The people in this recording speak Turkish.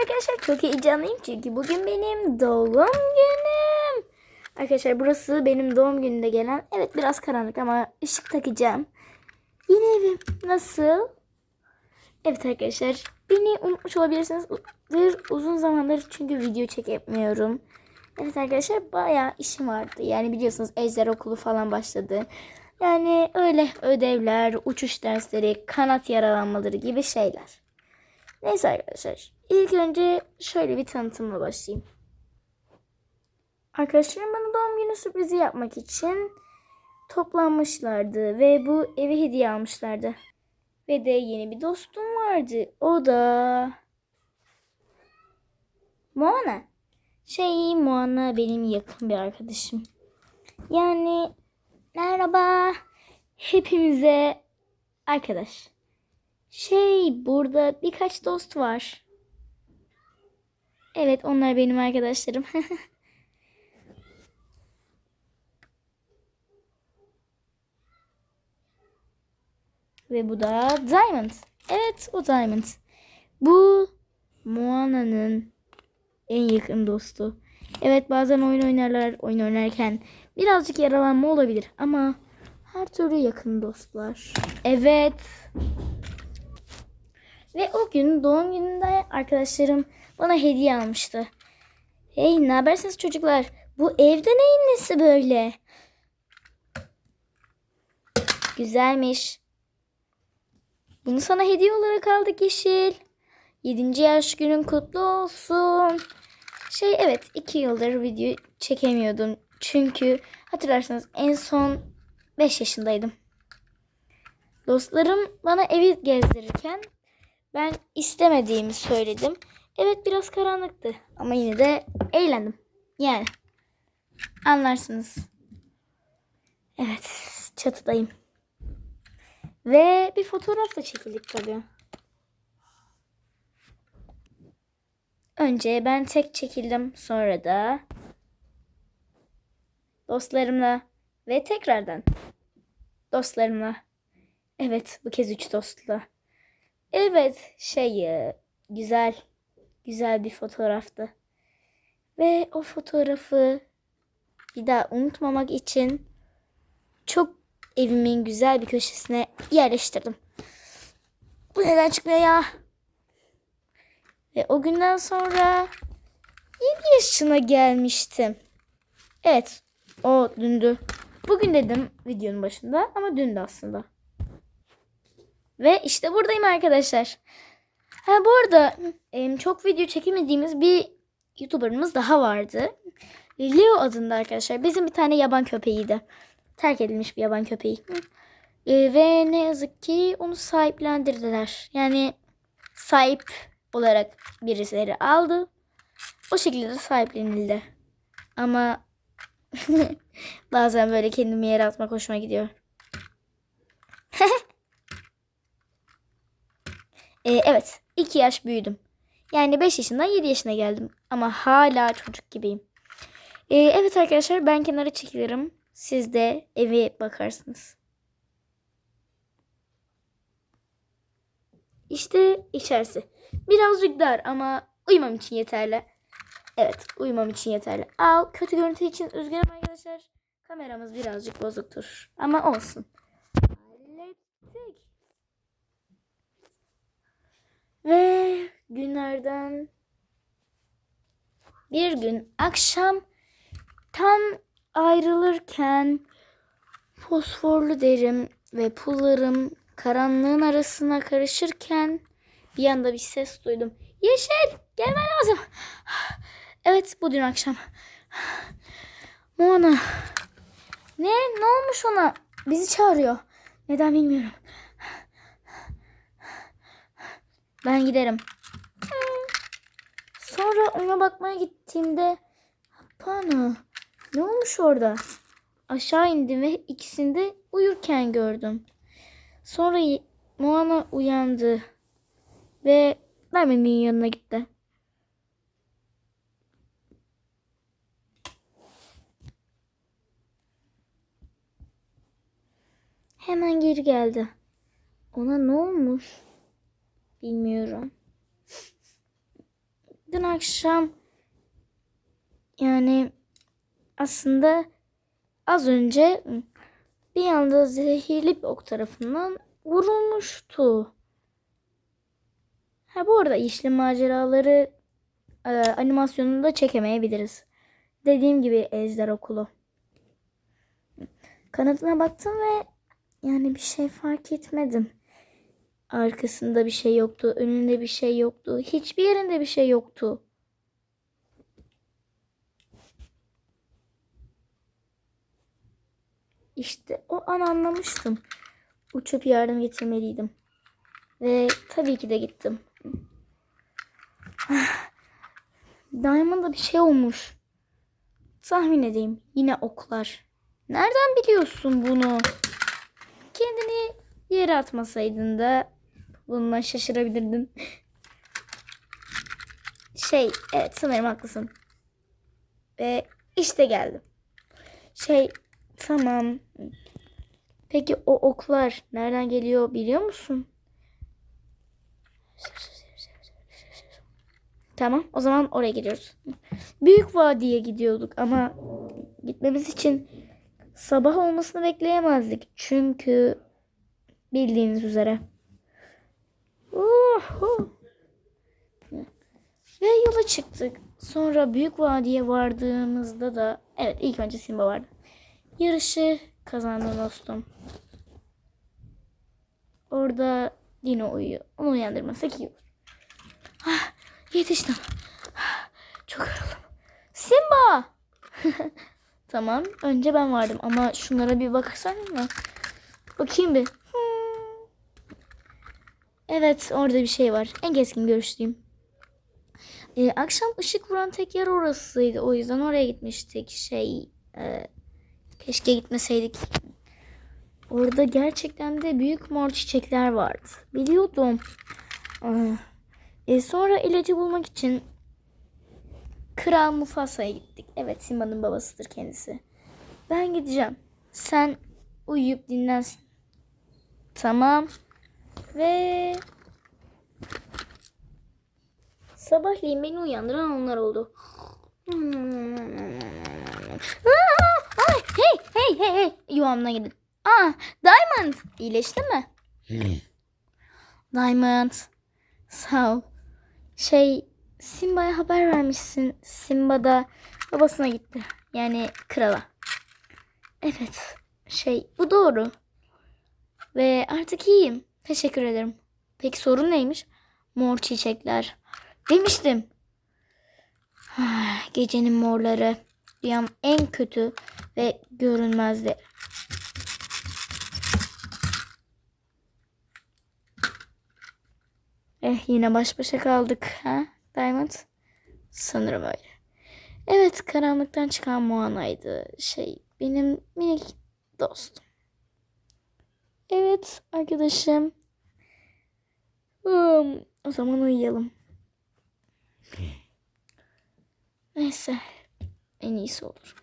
arkadaşlar çok heyecanlıyım çünkü bugün benim doğum günüm. Arkadaşlar burası benim doğum gününde gelen evet biraz karanlık ama ışık takacağım. Yeni evim nasıl? Evet arkadaşlar beni unutmuş olabilirsiniz. Uzun zamandır çünkü video çekemiyorum. Evet arkadaşlar bayağı işim vardı. Yani biliyorsunuz ejder okulu falan başladı. Yani öyle ödevler, uçuş dersleri, kanat yaralanmaları gibi şeyler. Neyse arkadaşlar. İlk önce şöyle bir tanıtımla başlayayım. Arkadaşlarım bana doğum günü sürprizi yapmak için toplanmışlardı ve bu evi hediye almışlardı. Ve de yeni bir dostum vardı. O da Moana. Şey Moana benim yakın bir arkadaşım. Yani merhaba hepimize arkadaş. Şey burada birkaç dost var. Evet onlar benim arkadaşlarım. Ve bu da Diamond. Evet o Diamond. Bu Moana'nın en yakın dostu. Evet bazen oyun oynarlar. Oyun oynarken birazcık yaralanma olabilir ama her türlü yakın dostlar. Evet. Ve o gün doğum gününde arkadaşlarım bana hediye almıştı. Hey ne habersiniz çocuklar? Bu evde neyin nesi böyle? Güzelmiş. Bunu sana hediye olarak aldık Yeşil. 7. yaş günün kutlu olsun. Şey evet 2 yıldır video çekemiyordum. Çünkü hatırlarsanız en son 5 yaşındaydım. Dostlarım bana evi gezdirirken ben istemediğimi söyledim. Evet biraz karanlıktı ama yine de eğlendim. Yani anlarsınız. Evet çatıdayım. Ve bir fotoğraf da çekildik tabii. Önce ben tek çekildim. Sonra da dostlarımla ve tekrardan dostlarımla. Evet bu kez üç dostla. Evet şey e, güzel güzel bir fotoğraftı. Ve o fotoğrafı bir daha unutmamak için çok evimin güzel bir köşesine yerleştirdim. Bu neden çıkmıyor ya? Ve o günden sonra 7 yaşına gelmiştim. Evet o dündü. Bugün dedim videonun başında ama dündü aslında. Ve işte buradayım arkadaşlar. Ha bu arada çok video çekemediğimiz bir YouTuber'ımız daha vardı. Leo adında arkadaşlar. Bizim bir tane yaban köpeğiydi. Terk edilmiş bir yaban köpeği. E, ve ne yazık ki onu sahiplendirdiler. Yani sahip olarak birisileri aldı. O şekilde de sahiplenildi. Ama bazen böyle kendimi yere atmak hoşuma gidiyor. E, evet. 2 yaş büyüdüm. Yani 5 yaşından 7 yaşına geldim. Ama hala çocuk gibiyim. E, evet arkadaşlar ben kenara çekilirim. Siz de evi bakarsınız. İşte içerisi. Birazcık dar ama uyumam için yeterli. Evet uyumam için yeterli. Al kötü görüntü için üzgünüm arkadaşlar. Kameramız birazcık bozuktur. Ama olsun. Hallettik. Ve günlerden bir gün akşam tam ayrılırken fosforlu derim ve pullarım karanlığın arasına karışırken bir anda bir ses duydum. Yeşil gelmen lazım. Evet bu dün akşam. Moana. Ne? Ne olmuş ona? Bizi çağırıyor. Neden bilmiyorum. Ben giderim. Sonra ona bakmaya gittiğimde Pano ne olmuş orada? Aşağı indim ve ikisini de uyurken gördüm. Sonra Moana uyandı ve Merve'nin yanına gitti. Hemen geri geldi. Ona ne olmuş? Bilmiyorum. dün akşam yani aslında az önce bir anda zehirli bir ok tarafından vurulmuştu. Ha bu arada işli maceraları e, animasyonunu da çekemeyebiliriz. Dediğim gibi Ejder Okulu. Kanadına baktım ve yani bir şey fark etmedim. Arkasında bir şey yoktu, önünde bir şey yoktu, hiçbir yerinde bir şey yoktu. İşte o an anlamıştım. Uçup yardım getirmeliydim. Ve tabii ki de gittim. Diamond'a bir şey olmuş. Tahmin edeyim. Yine oklar. Nereden biliyorsun bunu? Kendini yere atmasaydın da bununla şaşırabilirdin. Şey, evet sanırım haklısın. Ve işte geldim. Şey, tamam. Peki o oklar nereden geliyor biliyor musun? Tamam, o zaman oraya gidiyoruz. Büyük Vadi'ye gidiyorduk ama gitmemiz için sabah olmasını bekleyemezdik. Çünkü bildiğiniz üzere. Uhu. Ve yola çıktık. Sonra Büyük Vadi'ye vardığımızda da evet ilk önce Simba vardı. Yarışı kazandı dostum. Orada Dino uyuyor. Onu uyandırmasak iyi olur. Ah, yetiştim. Ah, Çok yoruldum. Simba! tamam. Önce ben vardım ama şunlara bir baksana mı? Bakayım bir. Evet orada bir şey var. En keskin görüşlüyüm. Ee, akşam ışık vuran tek yer orasıydı. O yüzden oraya gitmiştik. Şey e, keşke gitmeseydik. Orada gerçekten de büyük mor çiçekler vardı. Biliyordum. Ah. E, sonra ilacı bulmak için Kral Mufasa'ya gittik. Evet Simba'nın babasıdır kendisi. Ben gideceğim. Sen uyuyup dinlensin. Tamam. Ve sabahleyin beni uyandıran onlar oldu. Aa, ay, hey hey hey hey yuvamdan gidin. Aa Diamond iyileşti mi? Diamond sağ ol. Şey Simba'ya haber vermişsin. Simba da babasına gitti. Yani krala. Evet. Şey bu doğru. Ve artık iyiyim. Teşekkür ederim. Peki sorun neymiş? Mor çiçekler. Demiştim. Gecenin morları. Dünyanın en kötü ve görünmezleri. Eh yine baş başa kaldık ha Diamond? Sanırım öyle. Evet karanlıktan çıkan Moana'ydı. Şey benim minik dostum. Evet arkadaşım. Hmm, o zaman uyuyalım. Neyse en iyisi olur.